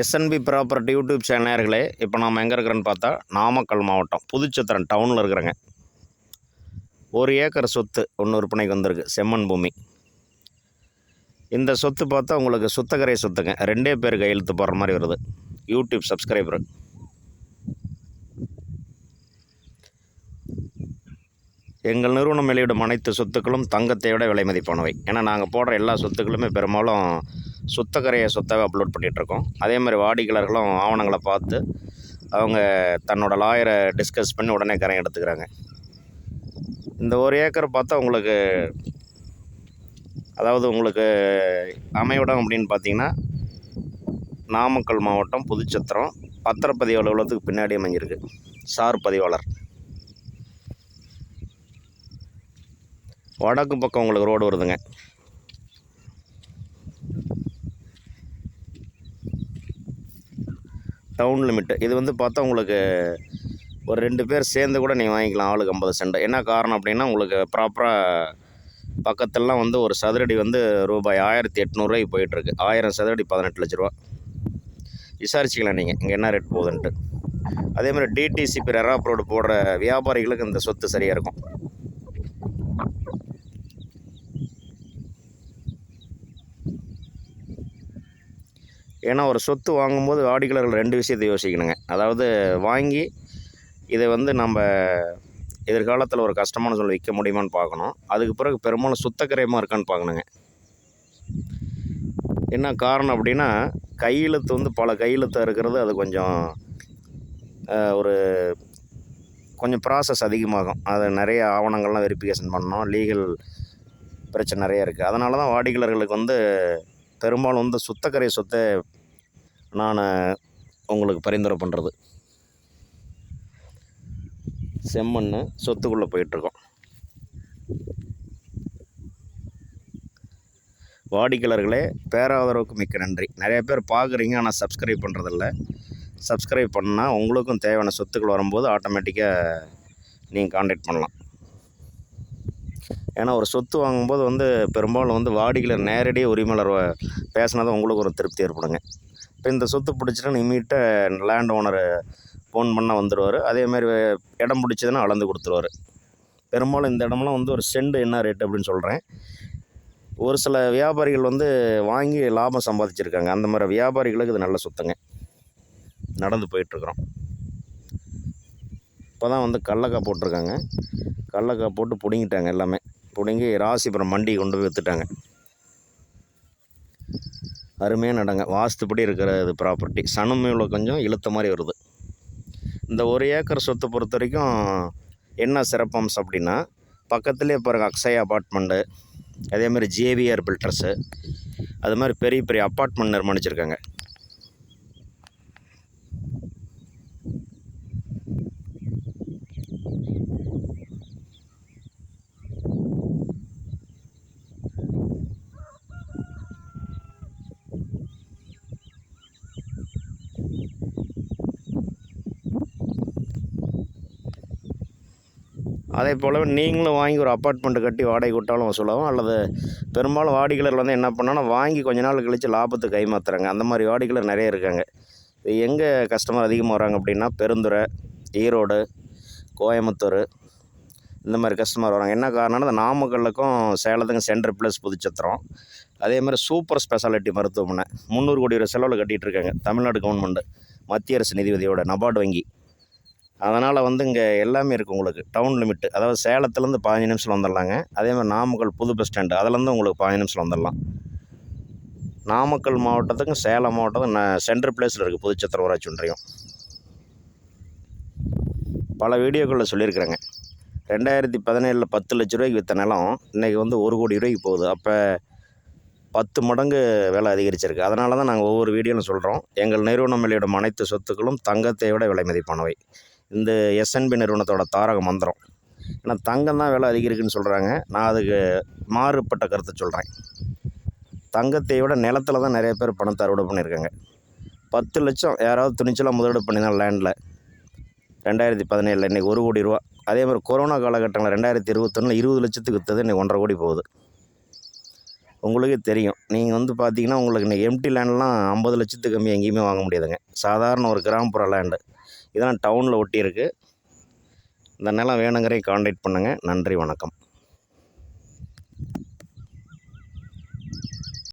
SNP property YouTube சேனலர்களே இப்போ நாம் எங்கே இருக்கிறோன்னு பார்த்தா நாமக்கல் மாவட்டம் புதுச்சத்திரன் டவுனில் இருக்கிறேங்க. ஒரு ஏக்கர் சொத்து ஒன்று விற்பனைக்கு வந்திருக்கு செம்மன் பூமி. இந்த சொத்து பார்த்தா உங்களுக்கு சுத்தகரை சொத்துங்க ரெண்டே பேர் கையெழுத்து போடுற மாதிரி வருது. யூடியூப் சப்ஸ்கிரைபர் எங்கள் நிறுவனம் வெளியிடும் அனைத்து சொத்துக்களும் தங்கத்தை விட விலை மதிப்பானவை. ஏன்னா நாங்கள் போடுற எல்லா சொத்துக்களுமே பெரும்பாலும் சுத்தக்கரையை சொத்தாகவே அப்லோட் பண்ணிகிட்ருக்கோம் அதே மாதிரி வாடிக்கையாளர்களும் ஆவணங்களை பார்த்து அவங்க தன்னோட லாயரை டிஸ்கஸ் பண்ணி உடனே கரை எடுத்துக்கிறாங்க. இந்த ஒரு ஏக்கர் பார்த்தா உங்களுக்கு அதாவது உங்களுக்கு அமைவிடம் அப்படின்னு பார்த்தீங்கன்னா நாமக்கல் மாவட்டம் புதுச்சத்திரம் பத்திரப்பதிவு அலுவலகத்துக்கு பின்னாடி அமைஞ்சிருக்கு. சார் பதிவாளர். வடக்கு பக்கம் உங்களுக்கு ரோடு வருதுங்க. டவுன் லிமிட்டு இது வந்து பார்த்தா உங்களுக்கு ஒரு ரெண்டு பேர் சேர்ந்து கூட நீங்கள் வாங்கிக்கலாம் ஆளுக்கு ஐம்பது சென்ட் என்ன காரணம் அப்படின்னா உங்களுக்கு ப்ராப்பராக பக்கத்துலலாம் வந்து ஒரு சதுரடி வந்து ரூபாய் ஆயிரத்தி எட்நூறுரூவாய்க்கு போயிட்டுருக்கு. ஆயிரம் சதுரடி பதினெட்டு லட்ச ரூபா. விசாரிச்சிக்கலாம் நீங்கள் இங்கே என்ன ரேட் போகுதுன்ட்டு. அதே மாதிரி டிடிசிபி ரெராப் ரோடு போடுற வியாபாரிகளுக்கு இந்த சொத்து சரியாக இருக்கும். ஏன்னா ஒரு சொத்து வாங்கும்போது வாடிக்கையாளர்கள் ரெண்டு விஷயத்தை யோசிக்கணுங்க. அதாவது வாங்கி இதை வந்து நம்ம எதிர்காலத்தில் ஒரு கஷ்டமான சொல்ல விற்க முடியுமான்னு பார்க்கணும். அதுக்கு பிறகு பெரும்பாலும் சுத்தக்கரையமாக இருக்கான்னு பார்க்கணுங்க. என்ன காரணம் அப்படின்னா கையெழுத்து வந்து பல கையெழுத்தாக இருக்கிறது அது கொஞ்சம் ஒரு கொஞ்சம் ப்ராசஸ் அதிகமாகும். அது நிறைய ஆவணங்கள்லாம் வெரிஃபிகேஷன் பண்ணணும். லீகல் பிரச்சனை நிறைய இருக்குது அதனால தான் வாடிக்கையாளர்களுக்கு வந்து பெரும்பாலும் வந்து சுத்தக்கரை சொத்தை நான் உங்களுக்கு பரிந்துரை பண்ணுறது செம்மண் சொத்துக்குள்ளே போயிட்டுருக்கோம். வாடிக்கையாளர்களே பேராதரவுக்கு மிக்க நன்றி. நிறைய பேர் பார்க்குறீங்க ஆனால் சப்ஸ்கிரைப் பண்ணுறதில்ல சப்ஸ்கிரைப் பண்ணால் உங்களுக்கும் தேவையான சொத்துக்கள் வரும்போது ஆட்டோமேட்டிக்காக நீங்கள் காண்டாக்ட் பண்ணலாம். ஏன்னா ஒரு சொத்து வாங்கும்போது வந்து பெரும்பாலும் வந்து வாடிக்கையில் நேரடியாக உரிமையாளர் பேசினா தான் உங்களுக்கு ஒரு திருப்தி ஏற்படுங்க. இப்போ இந்த சொத்து பிடிச்சிட்டு இமீடியட்டாக லேண்ட் ஓனரு ஃபோன் பண்ணால் வந்துடுவார் அதேமாதிரி இடம் பிடிச்சதுன்னா அளந்து கொடுத்துருவாரு. பெரும்பாலும் இந்த இடம்லாம் வந்து ஒரு செண்டு என்ன ரேட் அப்படின்னு சொல்கிறேன் ஒரு சில வியாபாரிகள் வந்து வாங்கி லாபம் சம்பாதிச்சிருக்காங்க. அந்த மாதிரி வியாபாரிகளுக்கு இது நல்ல சொத்துங்க. நடந்து போயிட்டுருக்குறோம். இப்போ தான் வந்து கடலக்காய் போட்டிருக்காங்க. கடலக்காய் போட்டு பிடுங்கிட்டாங்க எல்லாமே. பிடுங்கி ராசிபுரம் மண்டி கொண்டு போய் விற்றுட்டாங்க அருமையாக நடங்க. வாஸ்துப்படி இருக்கிற இது ப்ராப்பர்ட்டி சனமேல கொஞ்சம் இழுத்த மாதிரி வருது. இந்த ஒரு ஏக்கர் சொத்தை பொறுத்த வரைக்கும் என்ன சிறப்பம்சம் அப்படின்னா பக்கத்துலேயே பாருங்கள் அக்ஷயா அப்பார்ட்மெண்ட்டு அதேமாதிரி ஜேவிஆர் பில்டர்ஸு அது மாதிரி பெரிய பெரிய அப்பார்ட்மெண்ட் நிர்மாணிச்சிருக்காங்க. அதே போல் நீங்களும் வாங்கி ஒரு அப்பார்ட்மெண்ட்டு கட்டி வாடகை விட்டாலும் வசூலாகும் அல்லது பெரும்பாலும் வாடிக்கையாளர் வந்து என்ன பண்ணாலும் வாங்கி கொஞ்ச நாள் கழித்து லாபத்தை கைமாத்துறாங்க அந்த மாதிரி வாடிக்கையாளர் நிறைய இருக்காங்க. இது எங்கே கஸ்டமர் அதிகமாக வராங்க அப்படின்னா பெருந்துறை ஈரோடு கோயம்புத்தூர் இந்த மாதிரி கஸ்டமர் வராங்க. என்ன காரணம்னா இந்த நாமக்கல்லுக்கும் சேலத்துக்கும் சென்ட்ரல் ப்ளஸ் புதுச்சத்திரம். அதே மாதிரி சூப்பர் ஸ்பெஷாலிட்டி மருத்துவமனை. முந்நூறு கோடி ரூபா செலவில் கட்டிகிட்டு இருக்காங்க. தமிழ்நாடு கவர்மெண்ட்டு மத்திய அரசு நிதியுதவியோட நபார்டு வங்கி. அதனால் வந்து இங்கே எல்லாமே இருக்குது உங்களுக்கு. டவுன் லிமிட்டு அதாவது சேலத்துலேருந்து பதினஞ்சு நிமிஷத்தில் வந்துடலாங்க. அதே மாதிரி நாமக்கல் புது பஸ் ஸ்டாண்டு அதுலேருந்து உங்களுக்கு பதினஞ்சு நிமிஷத்தில் வந்துடலாம். நாமக்கல் மாவட்டத்துக்கும் சேலம் மாவட்டத்துக்கும் ந சென்ட்ரல் பிளேஸில் இருக்குது புதுச்சத்திர ஊராட்சி ஒன்றியம். பல வீடியோக்களில் சொல்லியிருக்கிறேங்க. ரெண்டாயிரத்தி பதினேழில் பத்து லட்ச ரூபாய்க்கு விற்ற நிலம் இன்றைக்கி வந்து ஒரு கோடி ரூபாய்க்கு போகுது. அப்போ பத்து மடங்கு விலை அதிகரிச்சிருக்கு. அதனால தான் நாங்கள் ஒவ்வொரு வீடியோவில் சொல்கிறோம் எங்கள் நிறுவனம் வெளியிடும் அனைத்து சொத்துக்களும் தங்கத்தை விட விலை மதிப்பானவை. இந்த எஸ்என்பி நிறுவனத்தோட தாரக மந்திரம். ஏன்னா தங்கம் தான் விலை அதிகரிக்குன்னு சொல்கிறாங்க நான் அதுக்கு மாறுபட்ட கருத்தை சொல்கிறேன் தங்கத்தை விட நிலத்துல தான் நிறைய பேர் பணத்தை அறுவடை பண்ணியிருக்காங்க. பத்து லட்சம் யாராவது துணிச்சலாக முதலீடு பண்ணினா லேண்டில் ரெண்டாயிரத்தி பதினேழில் இன்றைக்கி ஒரு கோடி ரூபா. அதே மாதிரி கொரோனா காலகட்டங்களில் ரெண்டாயிரத்தி இருபத்தொன்னில் இருபது லட்சத்துக்கு விற்றது இன்றைக்கி ஒன்றரை கோடி போகுது. உங்களுக்கே தெரியும். நீங்கள் வந்து பார்த்தீங்கன்னா உங்களுக்கு இன்றைக்கி எம்டி லேண்ட்லாம் ஐம்பது லட்சத்துக்கு கம்மி எங்கேயுமே வாங்க முடியாதுங்க. சாதாரண ஒரு கிராமப்புற லேண்டு இதெல்லாம் டவுனில் ஒட்டி இருக்குது இந்த நிலம் வேணுங்கிறே காண்டாக்ட் பண்ணுங்கள் நன்றி வணக்கம்.